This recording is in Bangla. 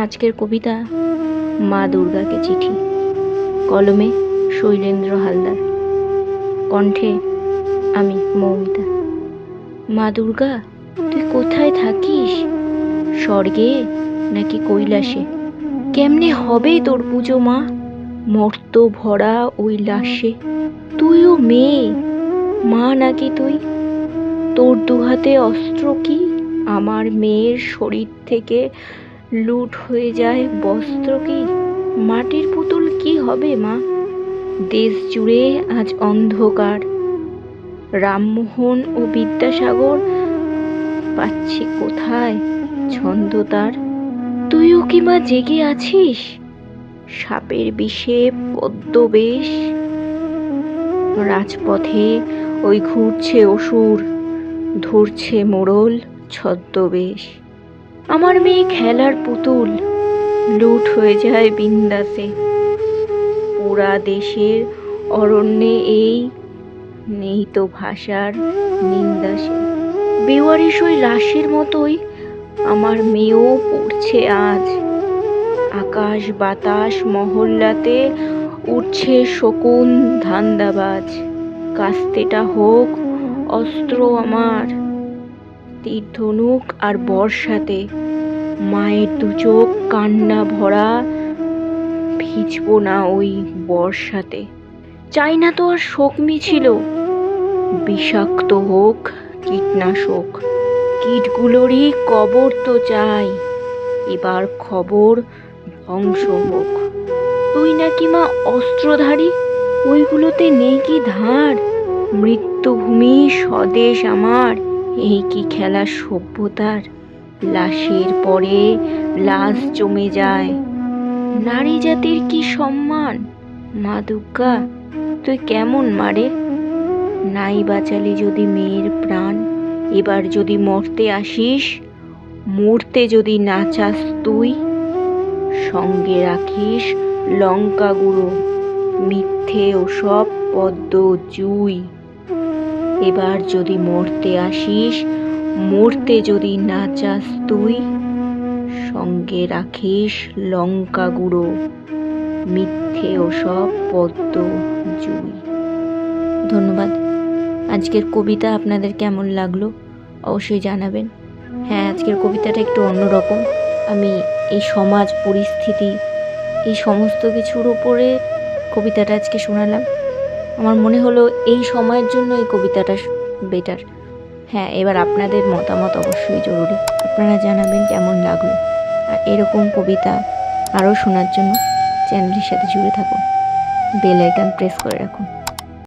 আজকের কবিতা মা দুর্গাকে চিঠি। কলমে শৈলেন্দ্র হালদার। কণ্ঠে আমি মৌমিতা। মা দুর্গা, তুই কোথায় থাকিস? স্বর্গে নাকি কৈলাসে? কেমনে হবে তোর পুজো মা? মর্ত ভরা ওই লাশে। তুইও মেয়ে, মা নাকি তুই? তোর দুহাতে অস্ত্র কি? আমার মেয়ের শরীর থেকে লুট হয়ে যায় বস্ত্র কি? মাটির পুতুল কি হবে, মা? দেশ জুড়ে আজ অন্ধকার। রামমোহন ও বিদ্যাসাগর, পাচ্ছি কোথায় ছন্দ তার? তুইও কি মা জেগে আছিস? সাপের বিষে পদ্মবেশ রাজপথে ওই ঘুরছে অসুর, ধরছে মোড়ল ছদ্মবেশ। আমার মেয়ে খেলার পুতুল। লুট হয়ে যায় বিন্দাসে। পুরা দেশের অরণ্যে এই নেই তো ভাষার নিন্দাসে বেওয়ারিশ ওই রাশির মতোই আমার মেয়েও পড়ছে আজ। আকাশ বাতাস মহল্লাতে উঠছে শকুন ধান্দাবাজ। কাস্তেটা হোক অস্ত্র আমার। তীর ধনুক আর বর্ষাতে মায়ের দু চোখ, কান্না ভরা, ভিজবো না ওই বর্ষাতে। চাই না তো আর শোক মিছিল, বিষাক্ত হোক কীটনাশক। কীটগুলোরই কবর তো চাই, এবার খবর ধ্বংস হোক তুই নাকি মা অস্ত্রধারী? ওইগুলোতে নেই কি ধার? মৃত্যুভূমি স্বদেশ আমার। এই কি খেলা সভ্যতার? লাশের পরে লাশ জমে যায়। নারী জাতির কি সম্মান? মা দুর্গা, তুই কেমন মারে নাই বাঁচালি যদি মেয়ের প্রাণ, এবার যদি মরতে আসিস, মরতে যদি না চাস তুই, সঙ্গে রাখিস লঙ্কা গুঁড়ো, মিথ্যে ও সব পদ্ম জুই। এবার যদি মরতে আসিস, মরতে যদি না চাস তুই, সঙ্গে রাখিস লঙ্কা গুঁড়ো, মিথ্যে ও সব পদ্ম জুই। ধন্যবাদ। আজকের কবিতা আপনাদের কেমন লাগল অবশ্যই জানাবেন। হ্যাঁ আজকের কবিতাটা একটু অন্যরকম আমি এই সমাজ পরিস্থিতি, এই সমস্ত কিছুর ওপরে কবিতাটা আজকে শোনালাম। আমার মনে হলো এই সময়ের জন্য এই কবিতাটা বেটার হ্যাঁ এবার আপনাদের মতামত অবশ্যই জরুরি। আপনারা জানাবেন কেমন লাগল। আর এরকম কবিতা আরও শোনার জন্য চ্যানেলের সাথে জুড়ে থাকুন। বেল আইকন প্রেস করে রাখুন।